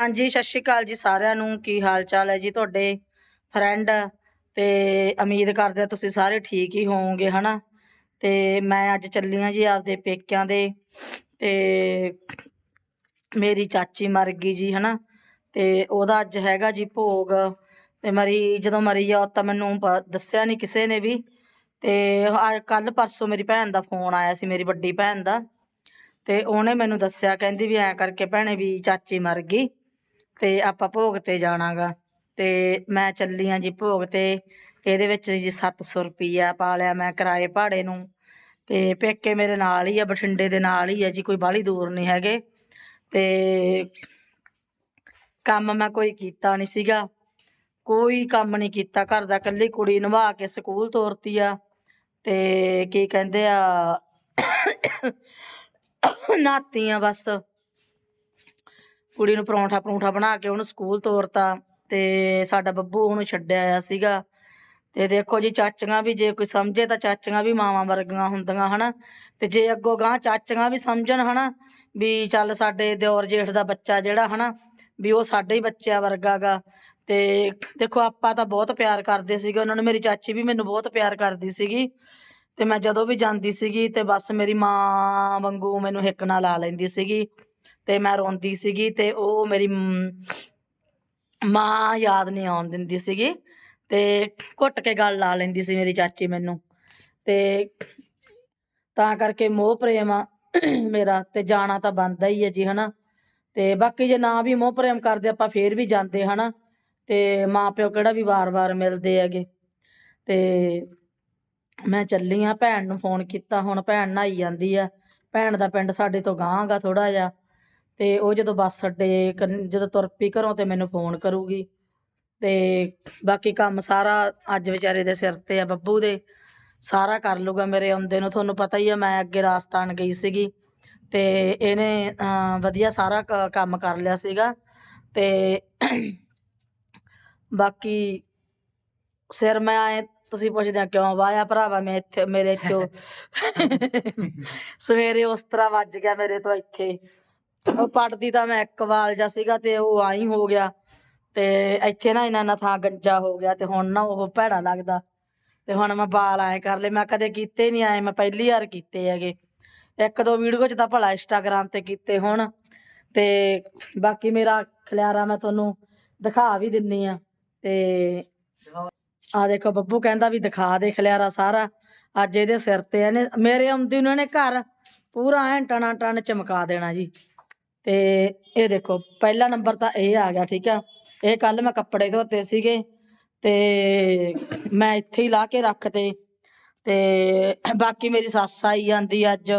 ਹਾਂਜੀ, ਸਤਿ ਸ਼੍ਰੀ ਅਕਾਲ ਜੀ ਸਾਰਿਆਂ ਨੂੰ। ਕੀ ਹਾਲ ਚਾਲ ਹੈ ਜੀ ਤੁਹਾਡੇ? ਫਰੈਂਡ ਤੇ ਉਮੀਦ ਕਰਦੇ ਆ ਤੁਸੀਂ ਸਾਰੇ ਠੀਕ ਹੀ ਹੋਵੋਗੇ, ਹਨਾ? ਤੇ ਮੈਂ ਅੱਜ ਚੱਲੀ ਹਾਂ ਜੀ ਆਪਦੇ ਪੇਕਿਆਂ ਦੇ ਤੇ ਮੇਰੀ ਚਾਚੀ ਮਰ ਗਈ ਜੀ, ਹਨਾ? ਤੇ ਉਹਦਾ ਅੱਜ ਹੈਗਾ ਜੀ ਭੋਗ ਤੇ ਮਰੀ, ਜਦੋਂ ਮਰੀ ਆ ਤਾਂ ਮੈਨੂੰ ਪ- ਦੱਸਿਆ ਨਹੀਂ ਕਿਸੇ ਨੇ ਵੀ। ਤੇ ਕੱਲ ਪਰਸੋਂ ਮੇਰੀ ਭੈਣ ਦਾ ਫੋਨ ਆਇਆ ਸੀ, ਮੇਰੀ ਵੱਡੀ ਭੈਣ ਦਾ। ਤੇ ਉਹਨੇ ਮੈਨੂੰ ਦੱਸਿਆ, ਕਹਿੰਦੀ ਵੀ ਐ ਕਰਕੇ ਭੈਣੇ ਵੀ ਚਾਚੀ ਮਰ ਗਈ। ਤੇ ਆਪਾਂ ਭੋਗ ਤੇ ਜਾਣਾਗਾ। ਤੇ ਮੈਂ ਚੱਲੀ ਆਂ ਜੀ ਭੋਗ ਤੇ। ਇਹਦੇ ਵਿੱਚ ਜੀ 700 ਰੁਪਈਆ ਪਾ ਲਿਆ ਮੈਂ ਕਿਰਾਏ ਭਾੜੇ ਨੂੰ। ਤੇ ਪੇਕੇ ਮੇਰੇ ਨਾਲ ਹੀ ਆ, ਬਠਿੰਡੇ ਦੇ ਨਾਲ ਹੀ ਆ ਜੀ, ਕੋਈ ਬਾਹਲੀ ਦੂਰ ਨਹੀਂ ਹੈਗੇ। ਤੇ ਕੰਮ ਮੈਂ ਕੋਈ ਕੀਤਾ ਨਹੀਂ ਸੀਗਾ। ਕੋਈ ਕੰਮ ਨਹੀਂ ਕੀਤਾ, ਘਰ ਦਾ ਇਕੱਲੀ ਕੁੜੀ ਨਵਾ ਕੇ ਸਕੂਲ ਤੋਰਤੀ ਆ। ਤੇ ਕੀ ਕਹਿੰਦੇ ਆ ਨਾਤੀ ਆ ਬਸ। ਕੁੜੀ ਨੂੰ ਪਰੌਂਠਾ ਪਰੌਂਠਾ ਬਣਾ ਕੇ ਉਹਨੂੰ ਸਕੂਲ ਤੋਰਤਾ ਤੇ ਸਾਡਾ ਬੱਬੂ ਉਹਨੂੰ ਛੱਡਿਆ ਆਇਆ ਸੀਗਾ। ਤੇ ਦੇਖੋ ਜੀ, ਚਾਚੀਆਂ ਵੀ ਜੇ ਕੋਈ ਸਮਝੇ ਤਾਂ ਚਾਚੀਆਂ ਵੀ ਮਾਵਾਂ ਵਰਗੀਆਂ ਹੁੰਦੀਆਂ ਹਨਾ। ਤੇ ਜੇ ਅੱਗੋਂ ਗਾਂ ਚਾਚੀਆਂ ਵੀ ਸਮਝਣ ਹਨਾ ਵੀ ਚੱਲ ਸਾਡੇ ਦਿਓਰ ਜੇਠ ਦਾ ਬੱਚਾ ਜਿਹੜਾ ਹਨਾ ਵੀ ਉਹ ਸਾਡੇ ਹੀ ਬੱਚਿਆਂ ਵਰਗਾ ਗਾ। ਤੇ ਦੇਖੋ ਆਪਾਂ ਤਾਂ ਬਹੁਤ ਪਿਆਰ ਕਰਦੇ ਸੀਗੇ। ਉਹਨਾਂ ਨੂੰ ਮੇਰੀ ਚਾਚੀ ਵੀ ਮੈਨੂੰ ਬਹੁਤ ਪਿਆਰ ਕਰਦੀ ਸੀਗੀ। ਤੇ ਮੈਂ ਜਦੋਂ ਵੀ ਜਾਂਦੀ ਸੀਗੀ ਤੇ ਬਸ ਮੇਰੀ ਮਾਂ ਵਾਂਗੂ ਮੈਨੂੰ ਹਿੱਕ ਨਾਲ ਲਾ ਲੈਂਦੀ ਸੀਗੀ। ਤੇ ਮੈਂ ਰੋਂਦੀ ਸੀਗੀ ਤੇ ਉਹ ਮੇਰੀ ਮਾਂ ਯਾਦ ਨਹੀਂ ਆਉਣ ਦਿੰਦੀ ਸੀਗੀ ਤੇ ਘੁੱਟ ਕੇ ਗੱਲ ਲਾ ਲੈਂਦੀ ਸੀ ਮੇਰੀ ਚਾਚੀ ਮੈਨੂੰ ਤੇ ਤਾਂ ਕਰਕੇ ਮੋਹ ਪ੍ਰੇਮ ਆ ਮੇਰਾ ਤੇ ਜਾਣਾ ਤਾਂ ਬਣਦਾ ਹੀ ਹੈ ਜੀ, ਹਨਾ? ਤੇ ਬਾਕੀ ਜੇ ਨਾ ਵੀ ਮੋਹ ਪ੍ਰੇਮ ਕਰਦੇ ਆਪਾਂ ਫੇਰ ਵੀ ਜਾਂਦੇ, ਹਨਾ? ਤੇ ਮਾਂ ਪਿਓ ਕਿਹੜਾ ਵੀ ਵਾਰ-ਵਾਰ ਮਿਲਦੇ ਹੈਗੇ। ਤੇ ਮੈਂ ਚੱਲੀ ਆ, ਭੈਣ ਨੂੰ ਫੋਨ ਕੀਤਾ, ਹੁਣ ਭੈਣ ਨਹਾਈ ਜਾਂਦੀ ਆ। ਭੈਣ ਦਾ ਪਿੰਡ ਸਾਡੇ ਤੋਂ ਗਾਂਗਾ ਥੋੜਾ ਜਿਹਾ। ਤੇ ਉਹ ਜਦੋਂ ਬੱਸ ਅੱਡੇ ਜਦੋਂ ਤੁਰ ਪਈ ਘਰੋਂ ਤੇ ਮੈਨੂੰ ਫੋਨ ਕਰੂਗੀ। ਤੇ ਬਾਕੀ ਕੰਮ ਸਾਰਾ ਅੱਜ ਵਿਚਾਰੇ ਦੇ ਸਿਰ ਤੇ ਆ ਬੱਬੂ ਦੇ। ਸਾਰਾ ਕਰ ਲੂਗਾ ਮੇਰੇ ਆਉਂਦੇ ਨੂੰ। ਤੁਹਾਨੂੰ ਪਤਾ ਹੀ ਆ ਮੈਂ ਅੱਗੇ ਰਾਜਸਥਾਨ ਗਈ ਸੀਗੀ। ਤੇ ਇਹਨੇ ਵਧੀਆ ਸਾਰਾ ਕੰਮ ਕਰ ਲਿਆ ਸੀਗਾ। ਤੇ ਬਾਕੀ ਸਿਰ ਮੈਂ ਆਏ ਤੁਸੀਂ ਪੁੱਛਦੇ ਆ ਕਿਉਂ ਵਾਇਆ ਭਰਾਵਾ ਮੈਂ ਇੱਥੇ ਮੇਰੇ ਚੋਂ ਸਵੇਰੇ ਉਸ ਤਰ੍ਹਾਂ ਵੱਜ ਗਿਆ ਮੇਰੇ ਤੋਂ ਇੱਥੇ। ਉਹ ਪੜਦੀ ਤਾਂ ਮੈਂ ਇੱਕ ਵਾਲ ਜਾ ਸੀਗਾ ਤੇ ਉਹ ਆਈ ਹੋ ਗਿਆ। ਤੇ ਇੱਥੇ ਨਾ ਇਹਨਾਂ ਨਾਲ ਥਾਂ ਗੰਜਾ ਹੋ ਗਿਆ ਤੇ ਹੁਣ ਨਾ ਉਹ ਭੈੜਾ ਲੱਗਦਾ। ਤੇ ਹੁਣ ਮੈਂ ਵਾਲ ਐ ਕਰ ਲਏ, ਮੈਂ ਕਦੇ ਕੀਤੇ ਨਹੀਂ ਆਏ, ਮੈਂ ਪਹਿਲੀ ਵਾਰ ਕੀਤੇ ਹੈਗੇ। ਇੱਕ ਦੋ ਵੀਡੀਓ ਚ ਤਾਂ ਭਲਾ ਇੰਸਟਾਗ੍ਰਾਮ ਤੇ ਕੀਤੇ ਹੁਣ। ਤੇ ਬਾਕੀ ਮੇਰਾ ਖਲਿਆਰਾ ਮੈਂ ਤੁਹਾਨੂੰ ਦਿਖਾ ਵੀ ਦਿੰਨੀ ਆ। ਤੇ ਆ ਦੇਖੋ, ਬੱਬੂ ਕਹਿੰਦਾ ਵੀ ਦਿਖਾ ਦੇ ਖਲਿਆਰਾ ਸਾਰਾ। ਅੱਜ ਇਹਦੇ ਸਿਰ ਤੇ ਇਹਨੇ, ਮੇਰੇ ਆਉਂਦੀ ਨੂੰ ਇਹਨੇ ਘਰ ਪੂਰਾ ਐਂ ਟਣਾ ਟਣ ਚਮਕਾ ਦੇਣਾ ਜੀ। ਤੇ ਇਹ ਦੇਖੋ, ਪਹਿਲਾ ਨੰਬਰ ਤਾਂ ਇਹ ਆ ਗਿਆ, ਠੀਕ ਆ। ਇਹ ਕੱਲ ਮੈਂ ਕੱਪੜੇ ਧੋਤੇ ਸੀਗੇ ਤੇ ਮੈਂ ਇੱਥੇ ਹੀ ਲਾ ਕੇ ਰੱਖਤੇ ਤੇ ਬਾਕੀ ਮੇਰੀ ਸੱਸ ਆਈ ਜਾਂਦੀ ਅੱਜ,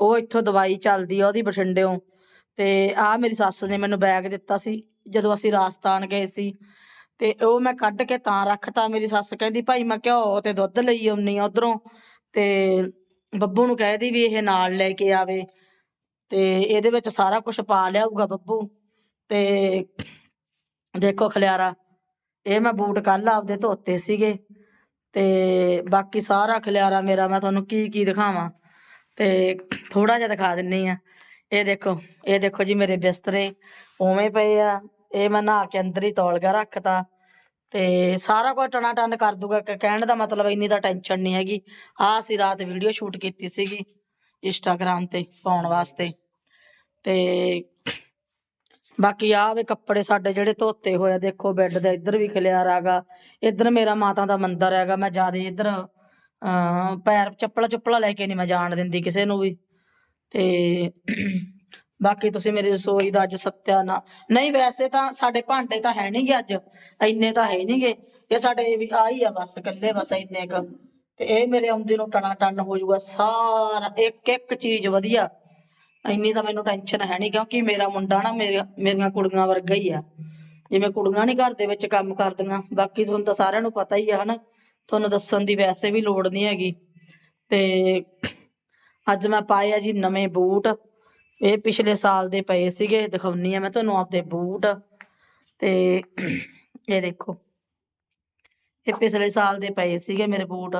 ਉਹ ਇੱਥੋਂ ਦਵਾਈ ਚੱਲਦੀ ਆ ਉਹਦੀ ਬਠਿੰਡਿਓਂ ਤੇ ਆ ਮੇਰੀ ਸੱਸ ਨੇ ਮੈਨੂੰ ਬੈਗ ਦਿੱਤਾ ਸੀ, ਜਦੋਂ ਅਸੀਂ ਰਾਜਸਥਾਨ ਗਏ ਸੀ ਤੇ ਉਹ ਮੈਂ ਕੱਢ ਕੇ ਤਾਂ ਰੱਖਤਾ, ਮੇਰੀ ਸੱਸ ਕਹਿੰਦੀ, ਭਾਈ ਮੈਂ ਘਿਓ ਤੇ ਦੁੱਧ ਲਈ ਆਉਣੀ ਆ ਉਧਰੋਂ ਤੇ ਬੱਬੂ ਨੂੰ ਕਹਿਦੀ ਵੀ ਇਹ ਨਾਲ ਲੈ ਕੇ ਆਵੇ। ਤੇ ਇਹਦੇ ਵਿੱਚ ਸਾਰਾ ਕੁਝ ਪਾ ਲਿਆਊਗਾ ਬੱਬੂ। ਤੇ ਦੇਖੋ ਖਲਿਆਰਾ, ਇਹ ਮੈਂ ਬੂਟ ਕੱਲ ਆਪਦੇ ਧੋਤੇ ਸੀਗੇ। ਤੇ ਬਾਕੀ ਸਾਰਾ ਖਲਿਆਰਾ ਮੇਰਾ, ਮੈਂ ਤੁਹਾਨੂੰ ਕੀ ਕੀ ਦਿਖਾਵਾਂ। ਤੇ ਥੋੜਾ ਜਿਹਾ ਦਿਖਾ ਦਿੰਨੀ ਆ। ਇਹ ਦੇਖੋ ਇਹ ਦੇਖੋ ਜੀ ਮੇਰੇ ਬਿਸਤਰੇ, ਉਵੇਂ ਪਏ ਆ। ਇਹ ਮੈਂ ਨਹਾ ਕੇ ਅੰਦਰ ਹੀ ਤੌਲਗਾ ਰੱਖਤਾ। ਤੇ ਸਾਰਾ ਕੁਝ ਟਣਾ ਟਨ ਕਰ ਦੂਗਾ। ਕਹਿਣ ਦਾ ਮਤਲਬ ਇੰਨੀ ਤਾਂ ਟੈਨਸ਼ਨ ਨਹੀਂ ਹੈਗੀ। ਆਹ ਅਸੀਂ ਰਾਤ ਵੀਡੀਓ ਸ਼ੂਟ ਕੀਤੀ ਸੀਗੀ। ਇੰਸਟਾਗ੍ਰਾਮ ਤੇ ਪਾਉਣ ਵਾਸਤੇ। ਤੇ ਬਾਕੀ ਆਹ ਵੇ ਕੱਪੜੇ ਸਾਡੇ ਜਿਹੜੇ ਧੋਤੇ ਹੋਏ ਆ, ਦੇਖੋ ਬੈੱਡ ਦਾ ਇੱਧਰ ਵੀ ਖਿਲਿਆਰਾ ਹੈਗਾ ਇੱਧਰ ਮੇਰਾ ਮਾਤਾ ਦਾ ਮੰਦਿਰ ਹੈਗਾ, ਮੈਂ ਜ਼ਿਆਦਾ ਇੱਧਰ, ਅਹ, ਪੈਰ ਚੱਪਲਾ ਚੁੱਪਲਾ ਲੈ ਕੇ ਨਹੀਂ ਮੈਂ ਜਾਣ ਦਿੰਦੀ ਕਿਸੇ ਨੂੰ ਵੀ। ਤੇ ਬਾਕੀ ਤੁਸੀਂ ਮੇਰੀ ਰਸੋਈ ਦਾ ਅੱਜ ਸੱਤਿਆ ਨਾ ਨਹੀਂ ਵੈਸੇ ਤਾਂ ਸਾਡੇ ਭਾਂਡੇ ਤਾਂ ਹੈ ਨਹੀਂਗੇ ਅੱਜ, ਇੰਨੇ ਤਾਂ ਹੈ ਨਹੀਂਗੇ ਇਹ ਸਾਡੇ ਵੀ ਆਹੀ ਆ ਬਸ, ਇਕੱਲੇ ਬਸ ਇੰਨੇ ਕ। ਤੇ ਇਹ ਮੇਰੇ ਆਉਂਦੇ ਨੂੰ ਟਣਾ ਟਨ ਹੋ ਜਾਊਗਾ ਸਾਰਾ, ਇੱਕ ਇੱਕ ਚੀਜ਼ ਵਧੀਆ। ਇੰਨੀ ਤਾਂ ਮੈਨੂੰ ਟੈਨਸ਼ਨ ਹੈ ਨਹੀਂ ਕਿਉਂਕਿ ਮੇਰਾ ਮੁੰਡਾ ਨਾ ਮੇਰੇ, ਮੇਰੀਆਂ ਕੁੜੀਆਂ ਵਰਗਾ ਹੀ ਆ। ਜਿਵੇਂ ਕੁੜੀਆਂ ਨਹੀਂ ਘਰ ਦੇ ਵਿੱਚ ਕੰਮ ਕਰਦੀਆਂ, ਬਾਕੀ ਤੁਹਾਨੂੰ ਤਾਂ ਸਾਰਿਆਂ ਨੂੰ ਪਤਾ ਹੀ ਆ, ਹਨਾ। ਤੁਹਾਨੂੰ ਦੱਸਣ ਦੀ ਵੈਸੇ ਵੀ ਲੋੜ ਨਹੀਂ ਹੈਗੀ। ਤੇ ਅੱਜ ਮੈਂ ਪਾਏ ਆ ਜੀ ਨਵੇਂ ਬੂਟ। ਇਹ ਪਿਛਲੇ ਸਾਲ ਦੇ ਪਏ ਸੀਗੇ, ਦਿਖਾਉਣੀ ਆ ਮੈਂ ਤੁਹਾਨੂੰ ਆਪਦੇ ਬੂਟ। ਤੇ ਇਹ ਦੇਖੋ। ਇਹ ਪਿਛਲੇ ਸਾਲ ਦੇ ਪਏ ਸੀਗੇ ਮੇਰੇ ਬੂਟ।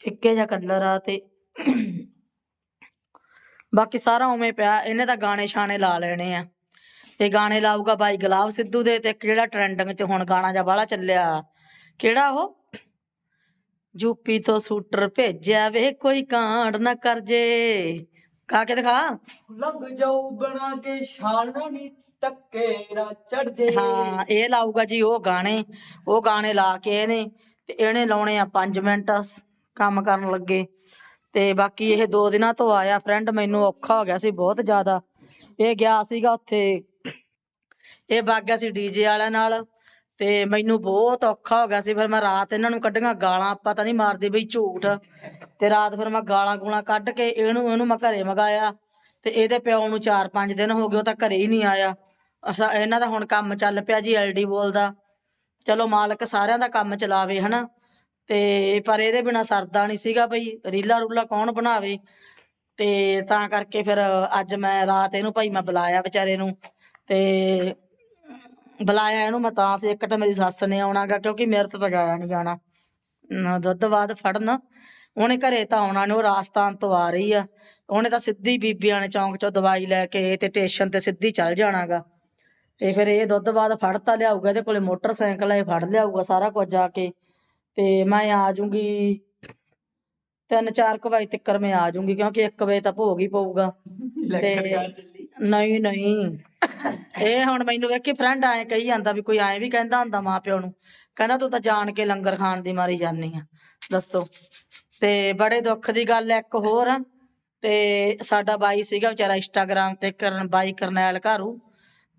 ਫਿੱਕੇ ਜਿਹਾ ਕਲਰ ਆ ਤੇ ਬਾਕੀ ਸਾਰਾ ਉਵੇਂ ਪਿਆ ਇਹਨੇ ਤਾਂ ਗਾਣੇ ਛਾਣੇ ਲਾ ਲੈਣੇ ਆ। ਤੇ ਗਾਣੇ ਲਾਊਗਾ ਬਾਈ ਗੁਲਾਬ ਸਿੱਧੂ ਦੇ ਤੇ ਇੱਕ ਜਿਹੜਾ ਟ੍ਰੈਂਡਿੰਗ 'ਚ ਹੁਣ ਗਾਣਾ ਜਿਹਾ ਬਾਹਲਾ ਚੱਲਿਆ। ਕਿਹੜਾ ਉਹ? ਯੂਪੀ ਤੋਂ ਸੂਟਰ ਭੇਜਿਆ ਵੇ ਕੋਈ ਕਾਂਡ ਨਾ ਕਰ ਜੇ। ਕਾ ਕੇ ਦਿਖਾ। ਲੰਘ ਜਾਊ ਬਣਾ ਕੇ ਸ਼ਾਨ ਨੀ ਤੱਕੇ ਨਾ ਚੜ ਜੇ। ਹਾਂ ਇਹ ਲਾਊਗਾ ਜੀ ਉਹ ਗਾਣੇ ਉਹ ਗਾਣੇ ਲਾ ਕੇ ਇਹਨੇ ਤੇ ਇਹਨੇ ਲਾਉਣੇ ਆ 5 ਮਿੰਟ। ਕੰਮ ਕਰਨ ਲੱਗੇ। ਤੇ ਬਾਕੀ ਇਹ ਦੋ ਦਿਨਾਂ ਤੋਂ ਆਇਆ ਫਰੈਂਡ ਮੈਨੂੰ ਔਖਾ ਹੋ ਗਿਆ ਸੀ ਬਹੁਤ ਜ਼ਿਆਦਾ। ਇਹ ਗਿਆ ਸੀਗਾ ਉੱਥੇ। ਇਹ ਵਗ ਗਿਆ ਸੀ ਡੀਜੇ ਵਾਲਿਆਂ ਨਾਲ। ਤੇ ਮੈਨੂੰ ਬਹੁਤ ਔਖਾ ਹੋ ਗਿਆ ਸੀ। ਫਿਰ ਮੈਂ ਰਾਤ ਇਹਨਾਂ ਨੂੰ ਕੱਢੀਆਂ ਗਾਲਾਂ, ਪਤਾ ਨਹੀਂ ਮਾਰਦੇ ਬਈ ਝੂਠ। ਤੇ ਰਾਤ ਫਿਰ ਮੈਂ ਗਾਲਾਂ ਗੂਲਾਂ ਕੱਢ ਕੇ ਇਹਨੂੰ ਇਹਨੂੰ ਮੈਂ ਘਰੇ ਮਗਾਇਆ। ਤੇ ਇਹਦੇ ਪਿਓ ਨੂੰ 4-5 ਦਿਨ ਹੋ ਗਏ, ਉਹ ਤਾਂ ਘਰੇ ਹੀ ਨਹੀਂ ਆਇਆ। ਇਹਨਾਂ ਦਾ ਹੁਣ ਕੰਮ ਚੱਲ ਪਿਆ ਜੀ ਐਲਡੀ ਬੋਲਦਾ ਚਲੋ ਮਾਲਕ ਸਾਰਿਆਂ ਦਾ ਕੰਮ ਚਲਾਵੇ, ਹਨਾ? ਤੇ ਪਰ ਇਹਦੇ ਬਿਨਾ ਸਰਦਾ ਨਹੀਂ ਸੀਗਾ ਬਈ, ਰੀਲਾ ਰੂਲਾ ਕੌਣ ਬਣਾਵੇ? ਤੇ ਤਾਂ ਕਰਕੇ ਫਿਰ ਅੱਜ ਮੈਂ ਰਾਤ ਇਹਨੂੰ ਭਾਈ ਮੈਂ ਬੁਲਾਇਆ ਵਿਚਾਰੇ ਨੂੰ ਤੇ ਬੁਲਾਇਆ ਇਹਨੂੰ ਮੈਂ ਤਾਂ ਸੀ ਇੱਕ ਤਾਂ ਮੇਰੀ ਸੱਸ ਨੇ ਆਉਣਾਗਾ ਕਿਉਂਕਿ ਮੇਰੇ ਤੋਂ ਤਾਂ ਜਾਇਆ ਨਹੀਂ ਜਾਣਾ। ਨਾ ਦੁੱਧ ਬਾਅਦ ਫੜਨ। ਉਹਨੇ ਘਰੇ ਤਾਂ ਆਉਣਾ ਨੀ, ਉਹ ਰਾਜਸਥਾਨ ਤੋਂ ਆ ਰਹੀ ਆ। ਉਹਨੇ ਤਾਂ ਸਿੱਧੀ ਬੀਬੀਆਂ ਨੇ ਚੌਂਕ ਚੋਂ ਦਵਾਈ ਲੈ ਕੇ ਤੇ ਸਟੇਸ਼ਨ ਤੇ ਸਿੱਧੀ ਚੱਲ ਜਾਣਾਗਾ ਤੇ ਫਿਰ ਇਹ ਦੁੱਧ ਬਾਅਦ ਫੜ ਤਾਂ ਲਿਆਊਗਾ, ਇਹਦੇ ਕੋਲੇ ਮੋਟਰਸਾਈਕਲ ਹੈ ਫੜ ਲਿਆਊਗਾ ਸਾਰਾ ਕੁਝ ਜਾ ਕੇ। ਤੇ ਮੈਂ ਆ ਜਾਊਂਗੀ ਤਿੰਨ ਚਾਰ ਕੁ ਵਜੇ ਤੱਕ ਮੈਂ ਆ ਜਾਊਂਗੀ ਕਿਉਂਕਿ 1 ਵਜੇ ਤਾਂ ਭੋਗ ਹੀ ਪਊਗਾ। ਤੇ ਨਹੀਂ ਨਹੀਂ। ਇਹ ਹੁਣ ਮੈਨੂੰ ਵੇਖੀ ਫਰੈਂਡ ਆਏ ਕਹੀ ਜਾਂਦਾ ਵੀ ਕੋਈ ਆਏ ਵੀ ਕਹਿੰਦਾ ਹੁੰਦਾ ਮਾਂ ਪਿਓ ਨੂੰ ਕਹਿੰਦਾ ਤੂੰ ਤਾਂ ਜਾਣ ਕੇ ਲੰਗਰ ਖਾਣ ਦੀ ਮਾਰੀ ਜਾਨੀ ਆ ਦੱਸੋ। ਤੇ ਬੜੇ ਦੁੱਖ ਦੀ ਗੱਲ ਹੈ ਇੱਕ ਹੋਰ ਤੇ ਸਾਡਾ ਬਾਈ ਸੀਗਾ ਵਿਚਾਰਾ ਇੰਸਟਾਗ੍ਰਾਮ ਤੇ ਕਰਨ ਬਾਈ ਕਰਨੈਲ ਘਾਰੂ।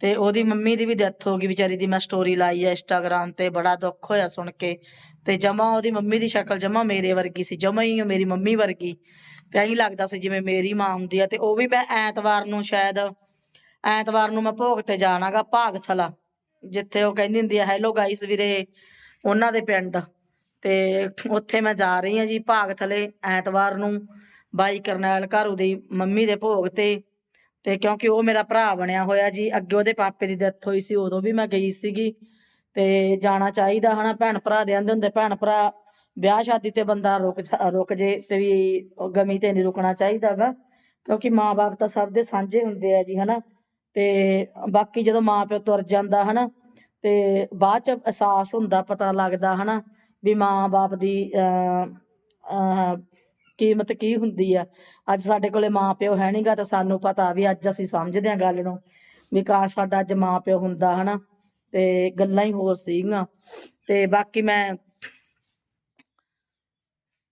ਤੇ ਉਹਦੀ ਮੰਮੀ ਦੀ ਵੀ ਡੈਥ ਹੋ ਗਈ, ਵਿਚਾਰੀ ਦੀ ਮੈਂ ਸਟੋਰੀ ਲਾਈ ਹੈ ਇੰਸਟਾਗ੍ਰਾਮ ਤੇ, ਬੜਾ ਦੁੱਖ ਹੋਇਆ ਸੁਣ ਕੇ। ਤੇ ਜਮਾ ਉਹਦੀ ਮੰਮੀ ਦੀ ਸ਼ਕਲ ਜਮਾ ਮੇਰੇ ਵਰਗੀ ਸੀ, ਜਮਾ ਹੀ ਉਹ ਮੇਰੀ ਮੰਮੀ ਵਰਗੀ। ਤੇ ਐਂ ਲੱਗਦਾ ਸੀ ਜਿਵੇਂ ਮੇਰੀ ਮਾਂ ਹੁੰਦੀ ਆ, ਤੇ ਉਹ ਵੀ ਮੈਂ ਐਤਵਾਰ ਨੂੰ ਸ਼ਾਇਦ, ਐਤਵਾਰ ਨੂੰ ਮੈਂ ਭੋਗ ਤੇ ਜਾਣਾਗਾ, ਭਾਗਥਲਾ, ਜਿੱਥੇ ਉਹ ਕਹਿੰਦੀ ਹੁੰਦੀ ਆ ਹੈਲੋ ਗਾਈਸ ਵੀਰੇ, ਉਹਨਾਂ ਦੇ ਪਿੰਡ। ਤੇ ਉੱਥੇ ਮੈਂ ਜਾ ਰਹੀ ਹਾਂ ਜੀ ਭਾਗਥਲੇ ਐਤਵਾਰ ਨੂੰ, ਬਾਈ ਕਰਨੈਲ ਘਰੂ ਦੀ ਮੰਮੀ ਦੇ ਭੋਗ ਤੇ। ਤੇ ਕਿਉਂਕਿ ਉਹ ਮੇਰਾ ਭਰਾ ਬਣਿਆ ਹੋਇਆ ਜੀ, ਅੱਗੇ ਉਹਦੇ ਪਾਪੇ ਦੀ ਡੈਥ ਹੋਈ ਸੀ, ਉਦੋਂ ਵੀ ਮੈਂ ਗਈ ਸੀਗੀ। ਤੇ ਜਾਣਾ ਚਾਹੀਦਾ ਹਨਾ ਭੈਣ ਭਰਾ ਦੇ ਆਂਦੇ ਹੁੰਦੇ, ਭੈਣ ਭਰਾ ਵਿਆਹ ਸ਼ਾਦੀ ਤੇ ਬੰਦਾ ਰੁਕ ਰੁਕ ਜੇ ਤੇ ਵੀ ਗਮੀ ਤੇ ਨਹੀਂ ਰੁਕਣਾ ਚਾਹੀਦਾਗਾ। ਕਿਉਂਕਿ ਮਾਂ-ਬਾਪ ਤਾਂ ਸਭ ਦੇ ਸਾਂਝੇ ਹੁੰਦੇ ਆ ਜੀ ਹਨਾ। ਤੇ ਬਾਕੀ ਜਦੋਂ ਮਾਂ-ਪਿਓ ਤੁਰ ਜਾਂਦਾ ਹਨਾ, ਤੇ ਬਾਅਦ ਚ ਅਹਿਸਾਸ ਹੁੰਦਾ, ਪਤਾ ਲੱਗਦਾ ਹਨਾ ਵੀ ਮਾਂ-ਬਾਪ ਦੀ, ਅਹ ਅਹ ਕੀਮਤ ਕੀ ਹੁੰਦੀ ਆ? ਅੱਜ ਸਾਡੇ ਕੋਲੇ ਮਾਂ-ਪਿਓ ਹੈ ਨਹੀਂਗਾ ਤਾਂ ਸਾਨੂੰ ਪਤਾ ਵੀ ਅੱਜ ਅਸੀਂ ਸਮਝਦੇ ਹਾਂ ਗੱਲ ਨੂੰ ਵੀ ਕਾਸ਼ ਸਾਡਾ ਅੱਜ ਮਾਂ-ਪਿਓ ਹੁੰਦਾ ਹਨਾ, ਤੇ ਗੱਲਾਂ ਹੀ ਹੋਰ ਸੀਗੀਆਂ। ਤੇ ਬਾਕੀ ਮੈਂ,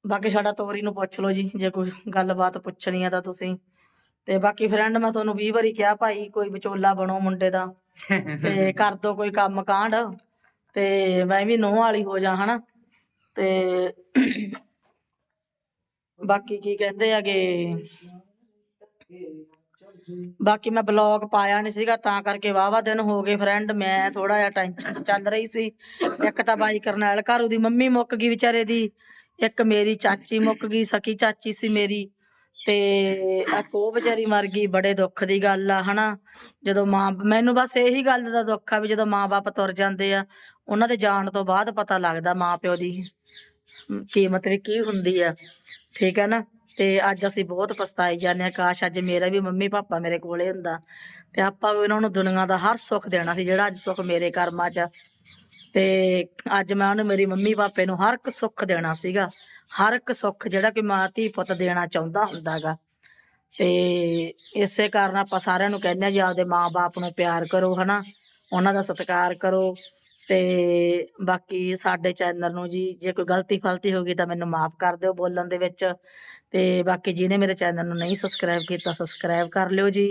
ਬਾਕੀ ਸਾਡਾ ਤੋਰੀ ਨੂੰ ਪੁੱਛ ਲਓ ਜੀ, ਜੇ ਕੋਈ ਗੱਲਬਾਤ ਪੁੱਛਣੀ ਆ ਤਾਂ ਤੁਸੀਂ। ਤੇ ਬਾਕੀ ਫਰੈਂਡ ਮੈਂ ਤੁਹਾਨੂੰ 20 ਵਾਰੀ ਕਿਹਾ ਭਾਈ, ਕੋਈ ਵਿਚੋਲਾ ਬਣੋ ਮੁੰਡੇ ਦਾ। ਤੇ ਕਰ ਦੋ ਕੋਈ ਕੰਮ ਕਾਂਡ ਤੇ ਮੈਂ ਵੀ ਨੋਹ ਵਾਲੀ ਹੋ ਜਾ ਹਨਾ। ਤੇ ਬਾਕੀ ਕੀ ਕਹਿੰਦੇ ਹੈਗੇ? ਬਾਕੀ ਮੈਂ ਬਲੌਗ ਪਾਇਆ ਨਹੀਂ ਸੀਗਾ, ਤਾਂ ਕਰਕੇ ਵਾਵਾ ਦਿਨ ਹੋ ਗਏ ਫਰੈਂਡ ਮੈਂ ਥੋੜਾ ਜਿਹਾ ਟੈਨਸ਼ਨ 'ਚ ਚੱਲ ਰਹੀ ਸੀ। ਇੱਕ ਤਾਂ ਬਾਈ ਕਰਨੈਲ ਘਰ, ਉਹਦੀ ਮੰਮੀ ਮੁੱਕ ਗਈ ਵਿਚਾਰੇ ਦੀ, ਇੱਕ ਮੇਰੀ ਚਾਚੀ ਮੁੱਕ ਗਈ, ਸਕੀ ਚਾਚੀ ਸੀ ਮੇਰੀ, ਤੇ ਇੱਕ ਉਹ ਵਿਚਾਰੀ ਮਰ ਗਈ, ਬੜੇ ਦੁੱਖ ਦੀ ਗੱਲ ਆ, ਹਨਾ? ਜਦੋਂ ਮਾਂ, ਮੈਨੂੰ ਬਸ ਇਹੀ ਗੱਲ ਦਾ ਦੁੱਖ ਆ ਵੀ ਜਦੋਂ ਮਾਂ-ਬਾਪ ਤੁਰ ਜਾਂਦੇ ਆ, ਉਹਨਾਂ ਦੇ ਜਾਣ ਤੋਂ ਬਾਅਦ ਪਤਾ ਲੱਗਦਾ ਮਾਂ-ਪਿਓ ਦੀ ਕੀਮਤ ਵੀ ਕੀ ਹੁੰਦੀ ਆ। ਠੀਕ ਹੈ ਨਾ? ਤੇ ਅੱਜ ਅਸੀਂ ਬਹੁਤ ਪਛਤਾਈ ਜਾਂਦੇ ਆ ਕਾਸ਼ ਅੱਜ ਮੇਰਾ ਵੀ ਮੰਮੀ ਪਾਪਾ ਮੇਰੇ ਕੋਲੇ ਹੁੰਦਾ। ਤੇ ਆਪਾਂ ਵੀ ਉਹਨਾਂ ਨੂੰ ਦੁਨੀਆ ਦਾ ਹਰ ਸੁੱਖ ਦੇਣਾ ਸੀ, ਜਿਹੜਾ ਅੱਜ ਸੁੱਖ ਮੇਰੇ ਕਰਮਾਂ 'ਚ ਤੇ ਅੱਜ ਮੈਂ ਉਹਨੂੰ ਮੇਰੀ ਮੰਮੀ ਪਾਪੇ ਨੂੰ ਹਰ ਇੱਕ ਸੁੱਖ ਦੇਣਾ ਸੀਗਾ। ਹਰ ਇੱਕ ਸੁੱਖ ਜਿਹੜਾ ਕਿ ਮਾਂ ਧੀ ਪੁੱਤ ਦੇਣਾ ਚਾਹੁੰਦਾ ਹੁੰਦਾਗਾ ਤੇ ਇਸੇ ਕਾਰਨ ਆਪਾਂ ਸਾਰਿਆਂ ਨੂੰ ਕਹਿੰਦੇ ਆ ਜੀ, ਆਪਦੇ ਮਾਂ-ਬਾਪ ਨੂੰ ਪਿਆਰ ਕਰੋ, ਹਨਾ? ਉਹਨਾਂ ਦਾ ਸਤਿਕਾਰ ਕਰੋ। ਤੇ ਬਾਕੀ ਸਾਡੇ ਚੈਨਲ ਨੂੰ ਜੀ, ਜੇ ਕੋਈ ਗਲਤੀ ਫਲਤੀ ਹੋ ਗਈ ਤਾਂ ਮੈਨੂੰ ਮਾਫ ਕਰ ਦਿਓ ਬੋਲਣ ਦੇ ਵਿੱਚ। ਤੇ ਬਾਕੀ ਜਿਹਨੇ ਮੇਰੇ ਚੈਨਲ ਨੂੰ ਨਹੀਂ ਸਬਸਕ੍ਰਾਈਬ ਕੀਤਾ ਸਬਸਕ੍ਰਾਈਬ ਕਰ ਲਿਓ ਜੀ।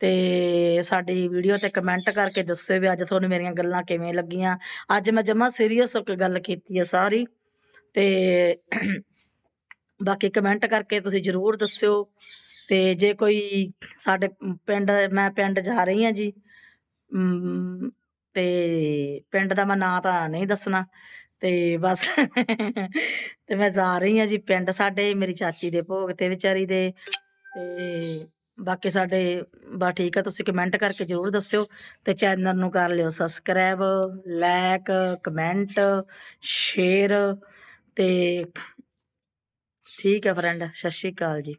ਤੇ ਸਾਡੀ ਵੀਡੀਓ ਤੇ ਕਮੈਂਟ ਕਰਕੇ ਦੱਸਿਓ ਵੀ ਅੱਜ ਤੁਹਾਨੂੰ ਮੇਰੀਆਂ ਗੱਲਾਂ ਕਿਵੇਂ ਲੱਗੀਆਂ। ਅੱਜ ਮੈਂ ਜਮਾ ਸੀਰੀਅਸ ਹੋ ਕੇ ਗੱਲ ਕੀਤੀ ਹੈ ਸਾਰੀ। ਤੇ ਬਾਕੀ ਕਮੈਂਟ ਕਰਕੇ ਤੁਸੀਂ ਜਰੂਰ ਦੱਸਿਓ। ਤੇ ਜੇ ਕੋਈ ਸਾਡੇ ਪਿੰਡ, ਮੈਂ ਪਿੰਡ ਜਾ ਰਹੀ ਹਾਂ ਜੀ। ਤੇ ਪਿੰਡ ਦਾ ਮੈਂ ਨਾਂ ਤਾਂ ਨਹੀਂ ਦੱਸਣਾ, ਤੇ ਬਸ ਤੇ ਮੈਂ ਜਾ ਰਹੀ ਹਾਂ ਜੀ ਪਿੰਡ ਸਾਡੇ, ਮੇਰੀ ਚਾਚੀ ਦੇ ਭੋਗ ਤੇ ਵਿਚਾਰੀ ਦੇ, ਤੇ ਬਾਕੀ ਸਾਡੇ ਬਾ ਠੀਕ ਆ, ਤੁਸੀਂ ਕਮੈਂਟ ਕਰਕੇ ਜਰੂਰ ਦੱਸਿਓ, ਤੇ ਚੈਨਲ ਨੂੰ ਕਰ ਲਿਓ ਸਬਸਕ੍ਰਾਈਬ ਲਾਈਕ ਕਮੈਂਟ ਸ਼ੇਅਰ ਤੇ ਠੀਕ ਹੈ ਫਰੈਂਡ ਸਤਿ ਸ਼੍ਰੀ ਅਕਾਲ ਜੀ।